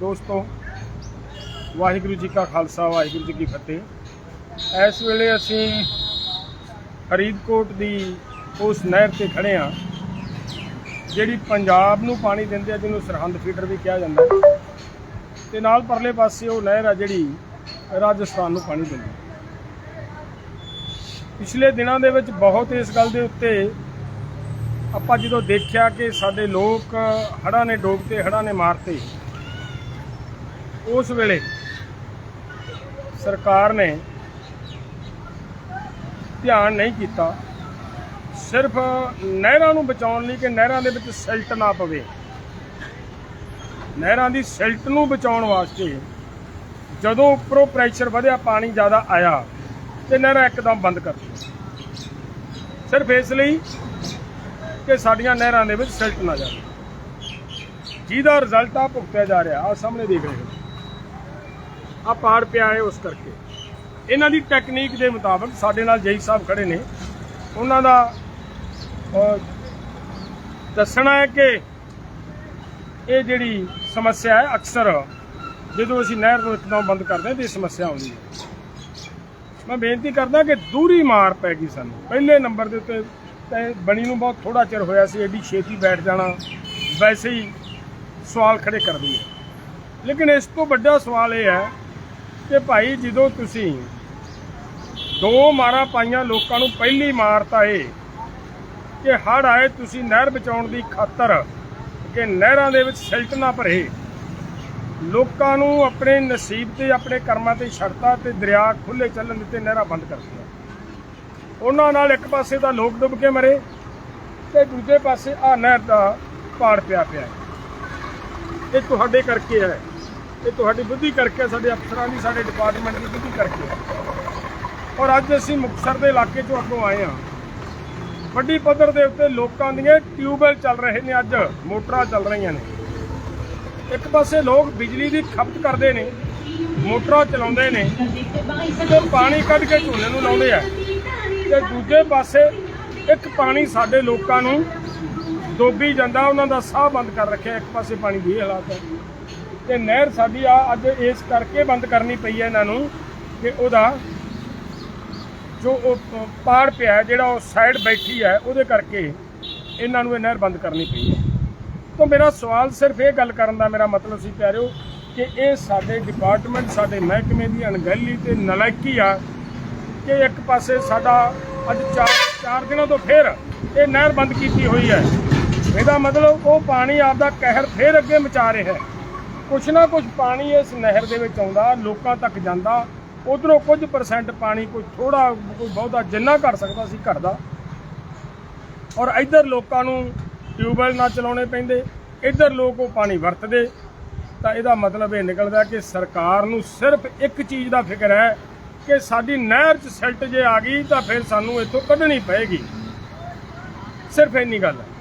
ਦੋਸਤੋ, ਵਾਹਿਗੁਰੂ ਜੀ ਕਾ ਖਾਲਸਾ, ਵਾਹਿਗੁਰੂ ਜੀ ਕੀ ਫਤਿਹ ਇਸ ਵੇਲੇ ਅਸੀਂ ਫਰੀਦਕੋਟ ਦੀ ਉਸ ਨਹਿਰ ਤੇ ਖੜੇ ਹਾਂ, ਜਿਹੜੀ ਪੰਜਾਬ ਨੂੰ ਪਾਣੀ ਦਿੰਦੀ ਆ ਜਿਹਨੂੰ ਸਰਹੰਦ ਫੀਡਰ ਵੀ ਕਿਹਾ ਜਾਂਦਾ ਹੈ। ਤੇ ਨਾਲ ਪਰਲੇ ਪਾਸੇ ਉਹ ਨਹਿਰ ਆ ਜਿਹੜੀ ਰਾਜਸਥਾਨ ਨੂੰ ਪਾਣੀ ਦਿੰਦੀ ਪਿਛਲੇ ਦਿਨਾਂ ਦੇ ਵਿੱਚ ਬਹੁਤ ਇਸ ਗੱਲ ਦੇ ਉੱਤੇ ਆਪਾਂ ਜਦੋਂ ਦੇਖਿਆ ਕਿ ਸਾਡੇ ਲੋਕ ਹੜ੍ਹਾਂ ਨੇ ਡੋਬਤੇ ਹੜ੍ਹਾਂ ਨੇ ਮਾਰਤੇ ਉਸ ਵੇਲੇ ਸਰਕਾਰ ਨੇ ਧਿਆਨ ਨਹੀਂ ਕੀਤਾ। ਸਿਰਫ ਨਹਿਰਾਂ ਨੂੰ ਬਚਾਉਣ ਲਈ ਕਿ ਨਹਿਰਾਂ ਦੇ ਵਿੱਚ ਸਿਲਟ ਨਾ ਪਵੇ। ਨਹਿਰਾਂ ਦੀ ਸਿਲਟ ਨੂੰ ਬਚਾਉਣ ਵਾਸਤੇ ਜਦੋਂ ਉੱਪਰੋਂ ਪ੍ਰੈਸ਼ਰ ਵਧਿਆ, ਪਾਣੀ ਜ਼ਿਆਦਾ ਆਇਆ ਤੇ ਨਹਿਰਾਂ ਇੱਕਦਮ ਬੰਦ ਕਰ ਦਿੱਤੀਆਂ। ਸਿਰਫ ਇਸ ਲਈ ਕਿ ਸਾਡੀਆਂ ਨਹਿਰਾਂ ਦੇ ਵਿੱਚ ਸਿਲਟ ਨਾ ਜਾਵੇ। ਜਿਹਦਾ ਰਿਜ਼ਲਟ ਆ ਭੁਗਤਿਆ ਜਾ ਰਿਹਾ। ਆ ਸਾਹਮਣੇ ਦੇਖ ਰਹੇ ਹੋ। ਆ ਪਾੜ ਪਿਆ ਹੈ ਉਸ ਕਰਕੇ। ਇਹਨਾਂ ਦੀ ਟੈਕਨੀਕ ਦੇ ਮੁਤਾਬਕ ਸਾਡੇ ਨਾਲ ਜਈ ਸਾਹਿਬ ਖੜੇ ਨੇ। ਉਹਨਾਂ ਦਾ ਦੱਸਣਾ ਹੈ ਕਿ ਇਹ ਜਿਹੜੀ ਸਮੱਸਿਆ ਹੈ, ਅਕਸਰ ਜਦੋਂ ਅਸੀਂ ਨਹਿਰ ਨੂੰ ਇੱਕਦਮ ਬੰਦ ਕਰਦੇ ਹਾਂ ਤੇ ਇਹ ਸਮੱਸਿਆ ਆਉਂਦੀ ਹੈ। ਮੈਂ ਬੇਨਤੀ ਕਰਦਾ ਕਿ ਦੂਰੀ ਮਾਰ ਪੈ ਗਈ ਸਾਨੂੰ। ਪਹਿਲੇ ਨੰਬਰ ਦੇ ਉੱਤੇ ਤੇ ਬਣੀ ਨੂੰ ਬਹੁਤ ਥੋੜਾ ਚਿਰ ਹੋਇਆ ਸੀ ਐਡੀ ਛੇਤੀ ਬੈਠ ਜਾਣਾ, ਵੈਸੇ ਹੀ ਸਵਾਲ ਖੜੇ ਕਰਦੀ ਹੈ। ਲੇਕਿਨ ਇਸ ਤੋਂ ਵੱਡਾ ਸਵਾਲ ਇਹ ਹੈ ਕਿ ਭਾਈ ਜਦੋਂ ਤੁਸੀਂ ਦੋ ਮਾਰਾਂ ਪਾਈਆਂ ਲੋਕਾਂ ਨੂੰ ਪਹਿਲੀ ਮਾਰ ਤਾਂ ਇਹ ਕਿ ਹੜ ਆਏ, ਤੁਸੀਂ ਨਹਿਰ ਬਚਾਉਣ ਦੀ ਖਾਤਰ ਕਿ ਨਹਿਰਾਂ ਦੇ ਵਿੱਚ ਸਿਲਟ ਨਾ ਭਰੇ। ਲੋਕਾਂ ਨੂੰ ਆਪਣੇ ਨਸੀਬ ਤੇ, ਆਪਣੇ ਕਰਮਾਂ ਤੇ ਛੱਡਤਾ ਤੇ ਦਰਿਆ ਖੁੱਲੇ ਚੱਲਣ ਦਿੱਤੇ, ਨਹਿਰਾਂ ਬੰਦ ਕਰ ਦਿੱਤੀਆਂ। ਉਹਨਾਂ ਨਾਲ ਇੱਕ ਪਾਸੇ ਤਾਂ ਲੋਕ ਡੁੱਬ ਕੇ ਮਰੇ ਤੇ ਦੂਜੇ ਪਾਸੇ ਆ ਨਹਿਰ ਦਾ ਪਾੜ ਪਿਆ ਪਿਆ ਇਹ ਤੁਹਾਡੇ ਕਰਕੇ ਹੈ। ਇਹ ਤੁਹਾਡੀ ਬੁੱਧੀ ਕਰਕੇ, ਸਾਡੇ ਅਫਸਰਾਂ ਦੀ, ਸਾਡੇ ਡਿਪਾਰਟਮੈਂਟ ਦੀ ਬੁੱਧੀ ਕਰਕੇ। ਔਰ ਅੱਜ ਅਸੀਂ ਮੁਕਤਸਰ ਦੇ ਇਲਾਕੇ ਚੋਂ ਅੱਗੋਂ ਆਏ ਹਾਂ। ਵੱਡੀ ਪੱਧਰ ਦੇ ਉੱਤੇ ਲੋਕਾਂ ਦੀਆਂ ਟਿਊਬਵੈਲ ਚੱਲ ਰਹੇ ਨੇ ਅੱਜ, ਮੋਟਰਾਂ ਚੱਲ ਰਹੀਆਂ ਨੇ। ਇੱਕ ਪਾਸੇ ਲੋਕ ਬਿਜਲੀ ਦੀ ਖਪਤ ਕਰਦੇ ਨੇ, ਮੋਟਰਾਂ ਚਲਾਉਂਦੇ ਨੇ, ਤੇ ਪਾਣੀ ਕੱਢ ਕੇ ਝੋਨੇ ਨੂੰ ਲਾਉਂਦੇ ਆ। ਤੇ ਦੂਜੇ ਪਾਸੇ ਇੱਕ ਪਾਣੀ ਸਾਡੇ ਲੋਕਾਂ ਨੂੰ, ਡੋਬੀ ਜਾਂਦਾ, ਉਹਨਾਂ ਦਾ ਸਾਹ ਬੰਦ ਕਰ ਰੱਖਿਆ, ਇੱਕ ਪਾਸੇ ਪਾਣੀ ਦੀ ਇਹ ਹਾਲਾਤ ਹੈ। ਤੇ ਨਹਿਰ ਸਾਡੀ ਆ ਅੱਜ ਇਸ ਕਰਕੇ ਬੰਦ ਕਰਨੀ ਪਈ ਹੈ ਇਹਨਾਂ ਨੂੰ ਕਿ ਉਹਦਾ ਜੋ ਉਹ ਪਾੜ ਪਿਆ ਜਿਹੜਾ ਉਹ ਸਾਈਡ ਬੈਠੀ ਹੈ, ਉਹਦੇ ਕਰਕੇ ਇਹਨਾਂ ਨੂੰ ਇਹ ਨਹਿਰ ਬੰਦ ਕਰਨੀ ਪਈ ਹੈ। ਤਾਂ ਮੇਰਾ ਸਵਾਲ ਸਿਰਫ ਇਹ ਗੱਲ ਕਰਨ ਦਾ ਮੇਰਾ ਮਤਲਬ ਸੀ ਪਿਆਰਿਓ ਕਿ ਇਹ ਸਾਡੇ ਡਿਪਾਰਟਮੈਂਟ ਸਾਡੇ ਮਹਿਕਮੇ ਦੀ ਅਣਗਹਿਲੀ ਤੇ ਨਲਾਇਕੀ ਆ ਕਿ ਇੱਕ ਪਾਸੇ ਸਾਡਾ ਅੱਜ ਚਾਰ ਚਾਰ ਦਿਨਾਂ ਤੋਂ ਫੇਰ ਇਹ ਨਹਿਰ ਬੰਦ ਕੀਤੀ ਹੋਈ ਹੈ। ਇਹਦਾ ਮਤਲਬ ਉਹ ਪਾਣੀ ਆਪਦਾ ਕਹਿਰ ਫੇਰ ਅੱਗੇ ਮਚਾ ਰਿਹਾ ਹੈ। ਕੁਛ ਨਾ ਕੁਛ ਪਾਣੀ ਇਸ ਨਹਿਰ ਦੇ ਵਿੱਚ ਆਉਂਦਾ, ਲੋਕਾਂ ਤੱਕ ਜਾਂਦਾ। ਉਧਰੋਂ ਕੁਝ ਪਰਸੈਂਟ ਪਾਣੀ ਕੋਈ ਥੋੜਾ ਕੋਈ ਬਹੁਤਾ ਜਿੰਨਾ ਘਟ ਸਕਦਾ ਸੀ ਘਟਦਾ ਔਰ ਇੱਧਰ ਲੋਕਾਂ ਨੂੰ ਟਿਊਬਵੈਲ ਨਾ ਚਲਾਉਣੇ ਪੈਂਦੇ, ਇੱਧਰ ਲੋਕ ਉਹ ਪਾਣੀ ਵਰਤਦੇ। ਤਾਂ ਇਹਦਾ ਮਤਲਬ ਇਹ ਨਿਕਲਦਾ ਕਿ ਸਰਕਾਰ ਨੂੰ ਸਿਰਫ ਇੱਕ ਚੀਜ਼ ਦਾ ਫਿਕਰ ਹੈ ਕਿ ਸਾਡੀ ਨਹਿਰ 'ਚ ਸਿਲਟ ਜੇ ਆ ਗਈ ਤਾਂ ਫਿਰ ਸਾਨੂੰ ਇੱਥੋਂ ਕੱਢਣੀ ਪਏਗੀ। ਸਿਰਫ ਇੰਨੀ ਗੱਲ ਹੈ।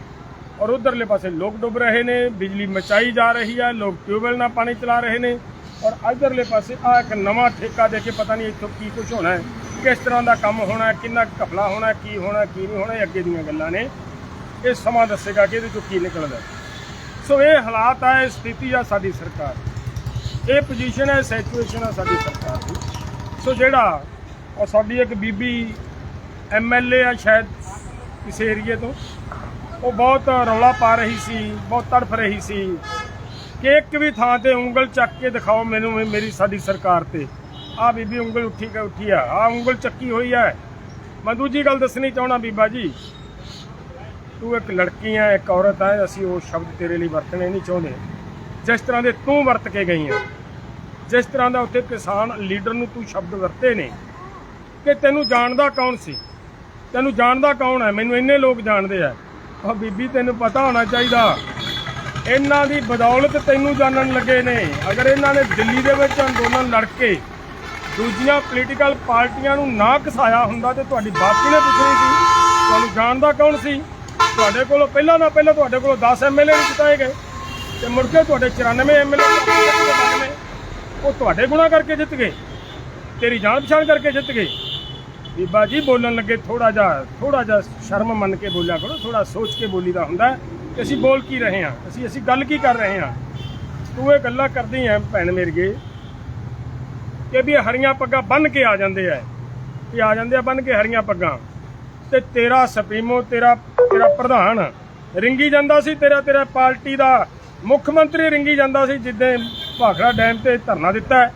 ਔਰ ਉਧਰਲੇ ਪਾਸੇ ਲੋਕ ਡੁੱਬ ਰਹੇ ਨੇ, ਬਿਜਲੀ ਮਚਾਈ ਜਾ ਰਹੀ ਹੈ ਲੋਕ ਟਿਊਬਵੈਲ ਨਾਲ ਪਾਣੀ ਚਲਾ ਰਹੇ ਨੇ ਔਰ ਇਧਰਲੇ ਪਾਸੇ ਆ ਇੱਕ ਨਵਾਂ ਠੇਕਾ ਦੇ ਕੇ ਪਤਾ ਨਹੀਂ ਇੱਥੋਂ ਕੀ ਕੁਝ ਹੋਣਾ ਹੈ, ਕਿਸ ਤਰ੍ਹਾਂ ਦਾ ਕੰਮ ਹੋਣਾ ਹੈ, ਕਿੰਨਾ ਘਪਲਾ ਹੋਣਾ ਕੀ ਹੋਣਾ ਕੀ ਨਹੀਂ ਹੋਣਾ, ਇਹ ਅੱਗੇ ਦੀਆਂ ਗੱਲਾਂ ਨੇ। ਇਹ ਸਮਾਂ ਦੱਸੇਗਾ ਕਿ ਇਹਦੇ ਚੋਂ ਕੀ ਨਿਕਲਦਾ ਸੋ ਇਹ ਹਾਲਾਤ ਆ, ਇਹ ਸਥਿਤੀ ਆ ਸਾਡੀ ਸਰਕਾਰ ਇਹ ਪੋਜੀਸ਼ਨ ਹੈ ਸਿਚੁਏਸ਼ਨ ਆ ਸਾਡੀ ਸਰਕਾਰ ਦੀ। ਸੋ ਜਿਹੜਾ ਔਰ ਸਾਡੀ ਇੱਕ ਬੀਬੀ ਐਮਐਲਏ ਆ ਸ਼ਾਇਦ ਕਿਸੇ ਏਰੀਏ ਤੋਂ ਉਹ ਬਹੁਤ ਰੌਲਾ ਪਾ ਰਹੀ ਸੀ, ਬਹੁਤ ਤੜਫ ਰਹੀ ਸੀ ਕਿ ਇੱਕ ਵੀ ਥਾਂ ਤੇ ਉਂਗਲ ਚੱਕ ਕੇ ਦਿਖਾਓ ਮੈਨੂੰ ਵੀ ਮੇਰੀ ਸਾਡੀ ਸਰਕਾਰ ਤੇ। ਆ ਬੀਬੀ ਉਂਗਲ ਉੱਠੀ ਕੇ ਉੱਠੀ ਆ ਆ ਉਂਗਲ ਚੱਕੀ ਹੋਈ ਹੈ ਮੈਂ ਦੂਜੀ ਗੱਲ ਦੱਸਣੀ ਚਾਹਣਾ ਬੀਬਾ ਜੀ, ਤੂੰ ਇੱਕ ਲੜਕੀ ਆ, ਇੱਕ ਔਰਤ ਆ, ਅਸੀਂ ਉਹ ਸ਼ਬਦ ਤੇਰੇ ਲਈ ਵਰਤਣੇ ਨਹੀਂ ਚਾਹੁੰਦੇ। ਜਿਸ ਤਰ੍ਹਾਂ ਦੇ ਤੂੰ ਵਰਤ ਕੇ ਗਈ ਆ, ਜਿਸ ਤਰ੍ਹਾਂ ਦਾ ਉੱਥੇ ਕਿਸਾਨ ਲੀਡਰ ਨੂੰ ਤੂੰ ਸ਼ਬਦ ਵਰਤੇ ਨੇ, ਕਿ ਤੈਨੂੰ ਜਾਣਦਾ ਕੌਣ ਸੀ? ਤੈਨੂੰ ਜਾਣਦਾ ਕੌਣ ਹੈ ਮੈਨੂੰ ਇੰਨੇ ਲੋਕ ਜਾਣਦੇ ਆ। ਆ ਬੀਬੀ, ਤੈਨੂੰ ਪਤਾ ਹੋਣਾ ਚਾਹੀਦਾ, ਇਹਨਾਂ ਦੀ ਬਦੌਲਤ ਤੈਨੂੰ ਜਾਣਨ ਲੱਗੇ ਨੇ। ਅਗਰ ਇਹਨਾਂ ਨੇ ਦਿੱਲੀ ਦੇ ਵਿੱਚ ਅੰਦੋਲਨ ਲੜ ਕੇ ਦੂਜੀਆਂ ਪੋਲੀਟੀਕਲ ਪਾਰਟੀਆਂ ਨੂੰ ਨਾ ਘਸਾਇਆ ਹੁੰਦਾ ਤੇ ਤੁਹਾਡੀ ਬਾਤ ਕਿਹਨੇ ਪੁੱਛਣੀ ਸੀ? ਤੁਹਾਨੂੰ ਜਾਣਦਾ ਕੌਣ ਸੀ? ਤੁਹਾਡੇ ਕੋਲੋਂ ਪਹਿਲਾਂ ਨਾ ਪਹਿਲਾਂ ਤੁਹਾਡੇ ਕੋਲੋਂ 10 ਐਮਐਲਏ ਜਿਤਾਏ ਗਏ ਤੇ ਮੁੜ ਕੇ ਤੁਹਾਡੇ 94 ਐਮਐਲਏ ਉਹ ਤੁਹਾਡੇ ਗੁਣਾ ਕਰਕੇ ਜਿੱਤ ਗਏ, ਤੇਰੀ ਜਾਣ ਪਛਾਣ ਕਰਕੇ ਜਿੱਤ ਗਏ। ਬੀਬਾ ਜੀ ਬੋਲਣ ਲੱਗੇ ਥੋੜਾ ਜਿਹਾ ਥੋੜਾ ਜਿਹਾ ਸ਼ਰਮ ਮੰਨ ਕੇ ਬੋਲਿਆ ਕਰੋ ਥੋੜਾ ਸੋਚ ਕੇ ਬੋਲੀ ਦਾ ਹੁੰਦਾ ਕਿ ਅਸੀਂ ਬੋਲ ਕੀ ਰਹੇ ਹਾਂ, ਅਸੀਂ ਅਸੀਂ ਗੱਲ ਕੀ ਕਰ ਰਹੇ ਹਾਂ। ਤੂੰ ਇਹ ਗੱਲਾਂ ਕਰਦੀ ਐ ਭੈਣ ਮੇਰੀਏ ਕਿ ਵੀ ਹਰੀਆਂ ਪੱਗਾਂ ਬੰਨ ਕੇ ਆ ਜਾਂਦੇ ਐ। ਕਿ ਆ ਜਾਂਦੇ ਆ ਬੰਨ ਕੇ ਹਰੀਆਂ ਪੱਗਾਂ। ਤੇ ਤੇਰਾ ਸੁਪਰੀਮੋ ਤੇਰਾ ਤੇਰਾ ਪ੍ਰਧਾਨ ਰਿੰਗੀ ਜਾਂਦਾ ਸੀ, ਤੇਰਾ ਤੇਰਾ ਪਾਰਟੀ ਦਾ ਮੁੱਖ ਮੰਤਰੀ ਰਿੰਗੀ ਜਾਂਦਾ ਸੀ, ਜਿੱਦਾਂ ਭਾਖੜਾ ਡੈਮ ਤੇ ਧਰਨਾ ਦਿੱਤਾ ਹੈ।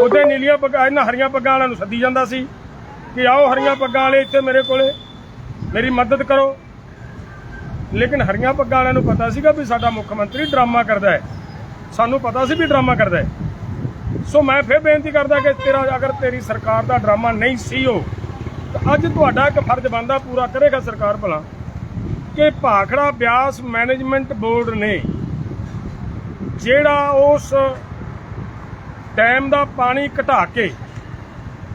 ਉਹਦੇ ਨੀਲੀਆਂ ਪੱਗਾਂ, ਇਹਨਾਂ ਹਰੀਆਂ ਪੱਗਾਂ ਵਾਲਿਆਂ ਨੂੰ ਸੱਦੀ ਜਾਂਦਾ ਸੀ। ਕਿ ਆਓ ਹਰੀਆਂ ਪੱਗਾਂ ਵਾਲੇ ਇੱਥੇ ਮੇਰੇ ਕੋਲੇ, ਮੇਰੀ ਮਦਦ ਕਰੋ। ਲੇਕਿਨ ਹਰੀਆਂ ਪੱਗਾਂ ਵਾਲਿਆਂ ਨੂੰ ਪਤਾ ਸੀਗਾ ਵੀ ਸਾਡਾ ਮੁੱਖ ਮੰਤਰੀ ਡਰਾਮਾ ਕਰਦਾ ਹੈ। ਸਾਨੂੰ ਪਤਾ ਸੀ ਵੀ ਡਰਾਮਾ ਕਰਦਾ ਹੈ। ਸੋ ਮੈਂ ਫਿਰ ਬੇਨਤੀ ਕਰਦਾ ਕਿ ਤੇਰਾ, ਅਗਰ ਤੇਰੀ ਸਰਕਾਰ ਦਾ ਡਰਾਮਾ ਨਹੀਂ ਸੀ ਉਹ, ਤਾਂ ਅੱਜ ਤੁਹਾਡਾ ਇੱਕ ਫਰਜ਼ ਬਣਦਾ ਪੂਰਾ ਕਰੇਗਾ ਸਰਕਾਰ ਭਲਾ ਕਿ ਭਾਖੜਾ ਬਿਆਸ ਮੈਨੇਜਮੈਂਟ ਬੋਰਡ ਨੇ ਜਿਹੜਾ ਉਸ ਡੈਮ ਦਾ ਪਾਣੀ ਘਟਾ ਕੇ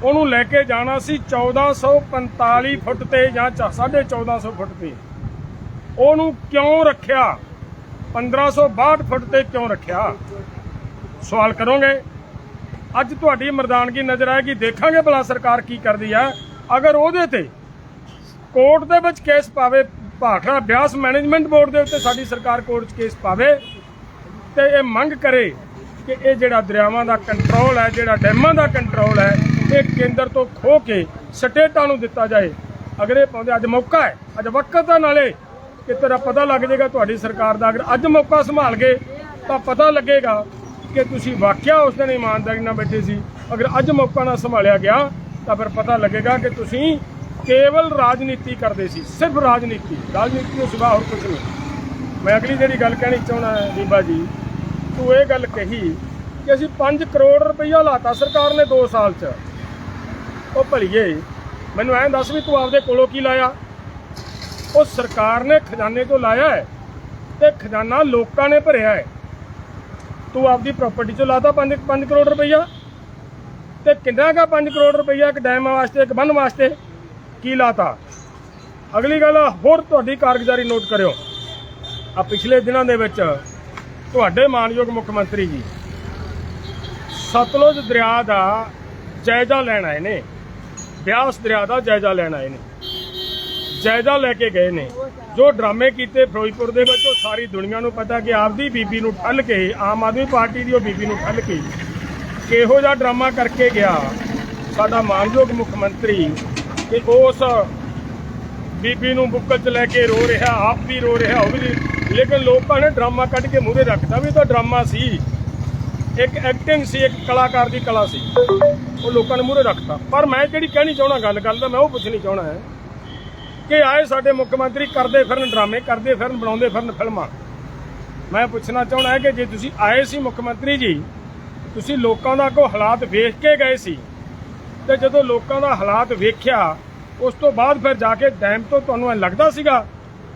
ਉਹਨੂੰ ਲੈ ਕੇ ਜਾਣਾ ਸੀ 1445 ਫੁੱਟ ਤੇ ਜਾਂ 1450 ਫੁੱਟ ਤੇ। ਉਹਨੂੰ ਕਿਉਂ ਰੱਖਿਆ? 1562 ਫੁੱਟ ਤੇ ਕਿਉਂ ਰੱਖਿਆ? ਸਵਾਲ ਕਰੋਗੇ? ਅੱਜ ਤੁਹਾਡੀ ਮਰਦਾਨਗੀ ਨਜ਼ਰ ਆਏਗੀ। ਦੇਖਾਂਗੇ ਭਲਾ ਸਰਕਾਰ ਕੀ ਕਰਦੀ ਹੈ ਅਗਰ ਉਹਦੇ ਤੇ ਕੋਰਟ ਦੇ ਵਿੱਚ ਕੇਸ ਪਾਵੇ, ਭਾਖੜਾ ਬਿਆਸ ਮੈਨੇਜਮੈਂਟ ਬੋਰਡ ਦੇ ਉੱਤੇ ਸਾਡੀ ਸਰਕਾਰ ਕੋਰਟ 'ਚ ਕੇਸ ਪਾਵੇ ਤੇ ਇਹ ਮੰਗ ਕਰੇ ਕਿ ਇਹ ਜਿਹੜਾ ਦਰਿਆਵਾਂ ਦਾ ਕੰਟਰੋਲ ਹੈ, ਜਿਹੜਾ ਡੈਮਾਂ ਦਾ ਕੰਟਰੋਲ ਹੈ ਕੇਂਦਰ ਤੋਂ ਖੋ ਕੇ ਸਟੇਟਾਂ ਨੂੰ ਦਿੱਤਾ ਜਾਏ। ਅਗਰ ਇਹ ਪਾਉਂਦੇ, ਅੱਜ ਮੌਕਾ ਹੈ। ਅੱਜ ਵਕਤ ਹੈ ਨਾਲੇ ਕਿ ਤੇਰਾ ਪਤਾ ਲੱਗ ਜਾਏਗਾ ਤੁਹਾਡੀ ਸਰਕਾਰ ਦਾ। ਅਗਰ ਅੱਜ ਮੌਕਾ ਸੰਭਾਲ ਗਏ, ਤਾਂ ਪਤਾ ਲੱਗੇਗਾ ਕਿ ਤੁਸੀਂ ਵਾਕਿਆ ਉਸ ਦਿਨ ਇਮਾਨਦਾਰੀ ਨਾਲ ਬੈਠੇ ਸੀ। ਅਗਰ ਅੱਜ ਮੌਕਾ ਨਾ ਸੰਭਾਲਿਆ ਗਿਆ, ਤਾਂ ਫਿਰ ਪਤਾ ਲੱਗੇਗਾ ਕਿ ਤੁਸੀਂ ਕੇਵਲ ਰਾਜਨੀਤੀ ਕਰਦੇ ਸੀ, ਸਿਰਫ ਰਾਜਨੀਤੀ। ਰਾਜਨੀਤੀ ਤੋਂ ਸਿਵਾ ਹੋਰ ਕੁਝ ਨਹੀਂ। ਮੈਂ ਅਗਲੀ ਜਿਹੜੀ ਗੱਲ ਕਹਿਣੀ ਚਾਹੁੰਦਾ ਬੀਬਾ ਜੀ, ਤੂੰ ਇਹ ਗੱਲ ਕਹੀ ਕਿ ਅਸੀਂ 5 ਕਰੋੜ ਰੁਪਈਆ ਲਾਤਾ ਸਰਕਾਰ ਨੇ 2 ਸਾਲ 'ਚ। ਉਹ ਭਲੀਏ ਮੈਨੂੰ ਐਂ ਦੱਸ ਵੀ ਤੂੰ ਆਪਦੇ ਕੋਲੋਂ ਕੀ ਲਾਇਆ? ਉਹ ਸਰਕਾਰ ਨੇ ਖਜ਼ਾਨੇ ਤੋਂ ਲਾਇਆ ਹੈ ਤੇ ਖਜ਼ਾਨਾ ਲੋਕਾਂ ਨੇ ਭਰਿਆ ਹੈ। ਤੂੰ ਆਪਦੀ ਪ੍ਰਾਪਰਟੀ 'ਚੋਂ ਲਾਤਾ 5 5 ਕਰੋੜ ਰੁਪਈਆ? ਤੇ ਕਿੰਨਾ ਕਾ 5 ਕਰੋੜ ਰੁਪਈਆ ਇੱਕ ਡੈਮ ਵਾਸਤੇ, ਇੱਕ ਬੰਨ ਵਾਸਤੇ ਕੀ ਲਾਤਾ? ਅਗਲੀ ਗੱਲ ਹੋਰ ਤੁਹਾਡੀ ਕਾਰਗੁਜ਼ਾਰੀ ਨੋਟ ਕਰਿਓ। ਆ ਪਿਛਲੇ ਦਿਨਾਂ ਦੇ ਵਿੱਚ ਤੁਹਾਡੇ ਮਾਨਯੋਗ ਮੁੱਖ ਮੰਤਰੀ ਜੀ, ਸਤਲੁਜ ਦਰਿਆ ਦਾ ਜਾਇਜ਼ਾ ਲੈਣ ਆਏ ਨੇ। ਬਿਆਸ ਦਰਿਆ ਦਾ ਜਾਇਜ਼ਾ ਲੈਣ ਆਏ ਨੇ। ਜਾਇਜ਼ਾ ਲੈ ਕੇ ਗਏ ਨੇ। ਜੋ ਡਰਾਮੇ ਕੀਤੇ ਫਿਰੋਜ਼ਪੁਰ ਦੇ ਵਿੱਚ, ਉਹ ਸਾਰੀ ਦੁਨੀਆ ਨੂੰ ਪਤਾ ਕਿ ਆਪਦੀ ਬੀਬੀ ਨੂੰ ਠੱਲ ਕੇ, ਆਮ ਆਦਮੀ ਪਾਰਟੀ ਦੀ ਉਹ ਬੀਬੀ ਨੂੰ ਠੱਲ ਕੇ ਕਿਹੋ ਜਿਹਾ ਡਰਾਮਾ ਕਰਕੇ ਗਿਆ। ਸਾਡਾ ਮਾਨਯੋਗ ਮੁੱਖ ਮੰਤਰੀ ਕਿ ਉਸ ਬੀਬੀ ਨੂੰ ਬੁੱਕਲ 'ਚ ਲੈ ਕੇ ਰੋ ਰਿਹਾ, ਆਪ ਵੀ ਰੋ ਰਿਹਾ, ਉਹ ਵੀ ਲੇਕਿਨ ਲੋਕਾਂ ਨੇ ਡਰਾਮਾ ਕੱਢ ਕੇ ਮੂਹਰੇ ਰੱਖਦਾ ਵੀ ਤਾਂ ਡਰਾਮਾ ਸੀ। ਇੱਕ ਐਕਟਿੰਗ ਸੀ, ਇੱਕ ਕਲਾਕਾਰ ਦੀ ਕਲਾ ਸੀ। ਉਹ ਲੋਕਾਂ ਨੇ ਮੂਹਰੇ ਰੱਖਤਾ। ਪਰ ਮੈਂ ਜਿਹੜੀ ਕਹਿਣੀ ਚਾਹਣਾ ਗੱਲ ਗੱਲ ਦਾ ਮੈਂ ਉਹ ਪੁੱਛਣੀ ਚਾਹਣਾ ਹੈ ਕਿ ਆਏ ਸਾਡੇ ਮੁੱਖ ਮੰਤਰੀ ਕਰਦੇ ਫਿਰਨ ਡਰਾਮੇ, ਕਰਦੇ ਫਿਰਨ, ਬਣਾਉਂਦੇ ਫਿਰਨ ਫਿਲਮਾਂ। ਮੈਂ ਪੁੱਛਣਾ ਚਾਹਣਾ ਹੈ ਕਿ ਜੇ ਤੁਸੀਂ ਆਏ ਸੀ ਮੁੱਖ ਮੰਤਰੀ ਜੀ, ਤੁਸੀਂ ਲੋਕਾਂ ਦਾ ਕੋ ਹਾਲਾਤ ਵੇਖ ਕੇ ਗਏ ਸੀ? ਤੇ ਜਦੋਂ ਲੋਕਾਂ ਦਾ ਹਾਲਾਤ ਵੇਖਿਆ, ਉਸ ਤੋਂ ਬਾਅਦ ਫਿਰ ਜਾ ਕੇ ਡੈਮ ਤੋਂ ਤੁਹਾਨੂੰ ਇਹ ਲੱਗਦਾ ਸੀਗਾ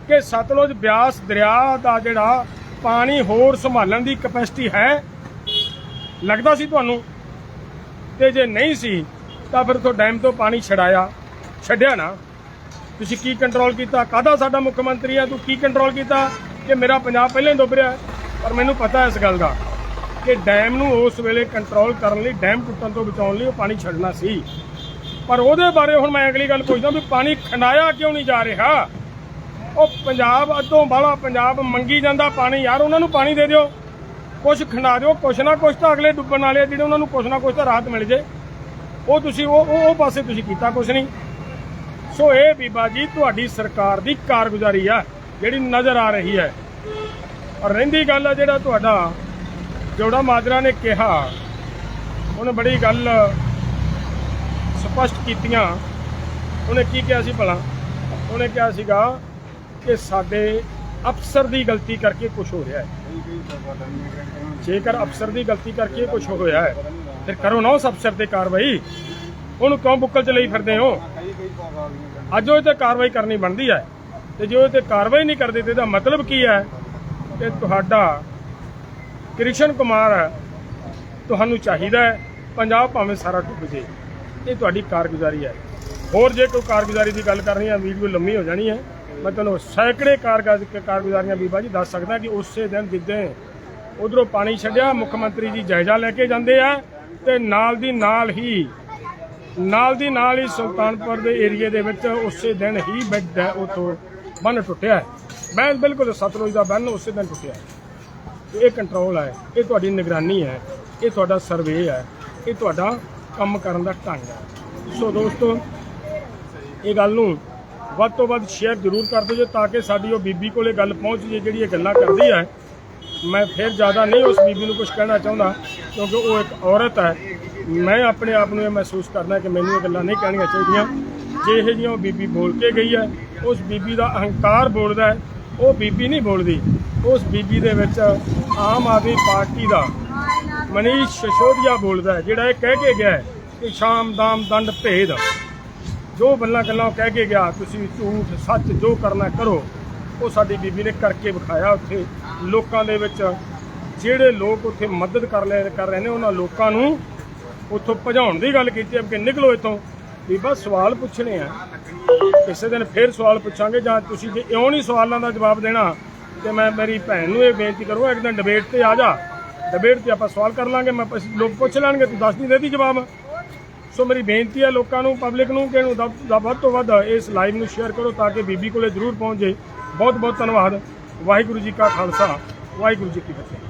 ਕਿ ਸਤਲੁਜ ਬਿਆਸ ਦਰਿਆ ਦਾ ਜਿਹੜਾ ਪਾਣੀ ਹੋਰ ਸੰਭਾਲਣ ਦੀ ਕਪੈਸਿਟੀ ਹੈ? ਲੱਗਦਾ ਸੀ ਤੁਹਾਨੂੰ? ਤੇ ਜੇ ਨਹੀਂ ਸੀ, ਤਾਂ ਫਿਰ ਤੋਂ ਡੈਮ ਤੋਂ ਪਾਣੀ ਛਡਾਇਆ। ਛੱਡਿਆ ਨਾ। ਤੁਸੀਂ ਕੀ ਕੰਟਰੋਲ ਕੀਤਾ? ਕਾਹਦਾ ਸਾਡਾ ਮੁੱਖ ਮੰਤਰੀ ਆ? ਤੂੰ ਕੀ ਕੰਟਰੋਲ ਕੀਤਾ? ਕਿ ਮੇਰਾ ਪੰਜਾਬ ਪਹਿਲਾਂ ਹੀ ਡੁੱਬ ਰਿਹਾ ਪਰ ਮੈਨੂੰ ਪਤਾ ਇਸ ਗੱਲ ਦਾ, ਕਿ ਡੈਮ ਨੂੰ ਉਸ ਵੇਲੇ ਕੰਟਰੋਲ ਕਰਨ ਲਈ, ਡੈਮ ਟੁੱਟਣ ਤੋਂ ਬਚਾਉਣ ਲਈ ਉਹ ਪਾਣੀ ਛੱਡਣਾ ਸੀ। ਪਰ ਉਹਦੇ ਬਾਰੇ ਹੁਣ ਮੈਂ ਅਗਲੀ ਗੱਲ ਪੁੱਛਦਾ ਵੀ ਪਾਣੀ ਖੰਡਾਇਆ ਕਿਉਂ ਨਹੀਂ ਜਾ ਰਿਹਾ? ਉਹ ਪੰਜਾਬ ਅੱਧੋਂ ਬਾਹਲਾ ਪੰਜਾਬ ਮੰਗੀ ਜਾਂਦਾ ਪਾਣੀ। ਯਾਰ, ਉਹਨਾਂ ਨੂੰ ਪਾਣੀ ਦੇ ਦਿਓ। ਕੁਝ ਖੰਡਾ ਦਿਓ, ਕੁਛ ਨਾ ਕੁਛ ਤਾਂ ਅਗਲੇ ਡੁੱਬਣ ਵਾਲੇ ਆ ਜਿਹੜੇ ਉਹਨਾਂ ਨੂੰ ਕੁਛ ਨਾ ਕੁਛ ਤਾਂ ਰਾਹਤ ਮਿਲ ਜੇ। ਉਹ ਤੁਸੀਂ ਉਹ ਉਹ ਉਹ ਪਾਸੇ ਤੁਸੀਂ ਕੀਤਾ ਕੁਛ ਨਹੀਂ। ਸੋ ਇਹ ਬੀਬਾ ਜੀ ਤੁਹਾਡੀ ਸਰਕਾਰ ਦੀ ਕਾਰਗੁਜ਼ਾਰੀ ਆ, ਜਿਹੜੀ ਨਜ਼ਰ ਆ ਰਹੀ ਹੈ। ਔਰ ਰਹਿੰਦੀ ਗੱਲ ਆ ਜਿਹੜਾ ਤੁਹਾਡਾ ਜੋੜਾ ਮਾਜਰਾ ਨੇ ਕਿਹਾ, ਉਹਨੇ ਬੜੀ ਗੱਲ ਸਪਸ਼ਟ ਕੀਤੀਆਂ। ਉਹਨੇ ਕੀ ਕਿਹਾ ਸੀ ਭਲਾ? ਉਹਨੇ ਕਿਹਾ ਸੀਗਾ ਕਿ ਸਾਡੇ ਅਫਸਰ ਦੀ ਗਲਤੀ ਕਰਕੇ ਕੁਝ ਹੋ ਰਿਹਾ ਹੈ। ਜੇਕਰ ਅਫਸਰ ਦੀ ਗਲਤੀ ਕਰਕੇ ਕੁਝ ਹੋਇਆ ਹੈ, ਫਿਰ ਕਰੋ ਨਾ ਉਸ ਅਫਸਰ ਤੇ ਕਾਰਵਾਈ। ਉਹਨੂੰ ਕਿਉਂ ਬੁੱਕਲ ਚ ਲਈ ਫਿਰਦੇ ਹੋ। ਅੱਜ ਉਹ ਤੇ ਕਾਰਵਾਈ ਕਰਨੀ ਬਣਦੀ ਹੈ। ਤੇ ਜੇ ਉਹ ਤੇ ਕਾਰਵਾਈ ਨਹੀਂ ਕਰਦੇ ਤੇ ਇਹਦਾ ਮਤਲਬ ਕੀ ਹੈ? ਕਿ ਤੁਹਾਡਾ ਕ੍ਰਿਸ਼ਨ ਕੁਮਾਰ ਤੁਹਾਨੂੰ ਚਾਹੀਦਾ ਹੈ, ਪੰਜਾਬ ਭਾਵੇਂ ਸਾਰਾ ਡੁੱਬ ਜੇ। ਇਹ ਤੁਹਾਡੀ ਕਾਰਗੁਜ਼ਾਰੀ ਹੈ। ਹੋਰ ਜੇ ਕੋਈ ਕਾਰਗੁਜ਼ਾਰੀ ਦੀ ਗੱਲ ਕਰਨੀ ਹੈ, ਵੀਡੀਓ ਲੰਮੀ ਹੋ ਜਾਣੀ ਹੈ। ਮੈਂ ਤੁਹਾਨੂੰ ਸੈਂਕੜੇ ਕਾਰਗੁਜ਼ਾਰ- ਕਾਰਗੁਜ਼ਾਰੀਆਂ ਬੀਬਾ ਜੀ ਦੱਸ ਸਕਦਾ ਕਿ ਉਸੇ ਦਿਨ ਜਿੱਦਾਂ ਉਧਰੋਂ ਪਾਣੀ ਛੱਡਿਆ, ਮੁੱਖ ਮੰਤਰੀ ਜੀ ਜਾਇਜ਼ਾ ਲੈ ਕੇ ਜਾਂਦੇ ਆ ਤੇ ਨਾਲ ਦੀ ਨਾਲ ਹੀ ਨਾਲ ਦੀ ਨਾਲ ਹੀ ਸੁਲਤਾਨਪੁਰ ਦੇ ਏਰੀਏ ਦੇ ਵਿੱਚ ਉਸੇ ਦਿਨ ਹੀ ਬੈੱਡ ਹੈ ਉਥੋਂ ਬੰਨ ਟੁੱਟਿਆ ਹੈ। ਬੰਨ ਬਿਲਕੁਲ ਸਤਲੁਜ ਦਾ ਬੰਨ ਉਸੇ ਦਿਨ ਟੁੱਟਿਆ ਹੈ। ਇਹ ਕੰਟਰੋਲ ਹੈ ਇਹ ਤੁਹਾਡੀ ਨਿਗਰਾਨੀ ਹੈ ਇਹ ਤੁਹਾਡਾ ਸਰਵੇ ਹੈ ਇਹ ਤੁਹਾਡਾ ਕੰਮ ਕਰਨ ਦਾ ਢੰਗ ਹੈ ਸੋ ਦੋਸਤੋ, ਇਹ ਗੱਲ ਨੂੰ ਵੱਧ ਤੋਂ ਵੱਧ ਸ਼ੇਅਰ ਜ਼ਰੂਰ ਕਰ ਦਿਓ ਜੇ, ਤਾਂ ਕਿ ਸਾਡੀ ਉਹ ਬੀਬੀ ਕੋਲੇ ਗੱਲ ਪਹੁੰਚ ਜੇ, ਜਿਹੜੀ ਇਹ ਗੱਲਾਂ ਕਰਦੀ ਹੈ। ਮੈਂ ਫਿਰ ਜ਼ਿਆਦਾ ਨਹੀਂ ਉਸ ਬੀਬੀ ਨੂੰ ਕੁਝ ਕਹਿਣਾ ਚਾਹੁੰਦਾ, ਕਿਉਂਕਿ ਉਹ ਇੱਕ ਔਰਤ ਹੈ। ਮੈਂ ਆਪਣੇ ਆਪ ਨੂੰ ਇਹ ਮਹਿਸੂਸ ਕਰਦਾ ਕਿ ਮੈਨੂੰ ਇਹ ਗੱਲਾਂ ਨਹੀਂ ਕਹਿਣੀਆਂ ਚਾਹੀਦੀਆਂ। ਜੇ ਇਹ ਜਿਹੀਆਂ ਉਹ ਬੀਬੀ ਬੋਲ ਕੇ ਗਈ ਹੈ, ਉਸ ਬੀਬੀ ਦਾ ਅਹੰਕਾਰ ਬੋਲਦਾ ਹੈ, ਉਹ ਬੀਬੀ ਨਹੀਂ ਬੋਲਦੀ। ਉਸ ਬੀਬੀ ਦੇ ਵਿੱਚ ਆਮ ਆਦਮੀ ਪਾਰਟੀ ਦਾ ਮਨੀਸ਼ ਸਸ਼ੋਦੀਆ ਬੋਲਦਾ ਜਿਹੜਾ ਇਹ ਕਹਿ ਕੇ ਗਿਆ ਹੈ ਕਿ ਸ਼ਾਮ ਦਾਮ ਦੰਡ ਭੇਦ ਜੋ ਬੱਲਾਂ ਗੱਲਾਂ ਉਹ ਕਹਿ ਕੇ ਗਿਆ, ਤੁਸੀਂ ਝੂਠ, ਸੱਚ ਜੋ ਕਰਨਾ ਕਰੋ, ਉਹ ਸਾਡੀ ਬੀਬੀ ਨੇ ਕਰਕੇ ਵਿਖਾਇਆ ਉੱਥੇ। ਲੋਕਾਂ ਦੇ ਵਿੱਚ ਜਿਹੜੇ ਲੋਕ ਉੱਥੇ ਮਦਦ ਕਰ ਲੈ, ਕਰ ਰਹੇ ਨੇ, ਉਹਨਾਂ ਲੋਕਾਂ ਨੂੰ ਉੱਥੋਂ ਭਜਾਉਣ ਦੀ ਗੱਲ ਕੀਤੀ ਹੈ ਕਿ ਨਿਕਲੋ ਇੱਥੋਂ। ਬੀਬਾ ਸਵਾਲ ਪੁੱਛਣੇ ਆ। ਕਿਸੇ ਦਿਨ ਫੇਰ ਸਵਾਲ ਪੁੱਛਾਂਗੇ ਜਾਂ ਤੁਸੀਂ ਜੇ ਇਉਂ ਨਹੀਂ ਸਵਾਲਾਂ ਦਾ ਜਵਾਬ ਦੇਣਾ, ਤੇ ਮੈਂ ਮੇਰੀ ਭੈਣ ਨੂੰ ਇਹ ਬੇਨਤੀ ਕਰੂੰਗਾ, ਇੱਕ ਦਿਨ ਡਿਬੇਟ ਤੇ ਆ ਜਾ। ਡਿਬੇਟ ਤੇ ਆਪਾਂ ਸਵਾਲ ਕਰ ਲਾਂਗੇ, ਮੈਂ ਲੋਕ ਪੁੱਛ ਲੈਣਗੇ, ਤੂੰ ਦੱਸ ਨਹੀਂ ਦੇਦੀ ਜਵਾਬ। ਸੋ ਮੇਰੀ ਬੇਨਤੀ ਹੈ ਲੋਕਾਂ ਨੂੰ ਪਬਲਿਕ ਨੂੰ ਕਿ ਇਹਨੂੰ ਵੱਧ ਤੋਂ ਵੱਧ ਇਸ ਲਾਈਵ ਨੂੰ ਸ਼ੇਅਰ ਕਰੋ ਤਾਂ ਕਿ ਬੀਬੀ ਕੋਲੇ ਜ਼ਰੂਰ ਪਹੁੰਚ। ਜੇ ਬਹੁਤ ਬਹੁਤ ਧੰਨਵਾਦ। ਵਾਹਿਗੁਰੂ ਜੀ ਕਾ ਖਾਲਸਾ, ਵਾਹਿਗੁਰੂ ਜੀ ਕੀ ਫਤਿਹ।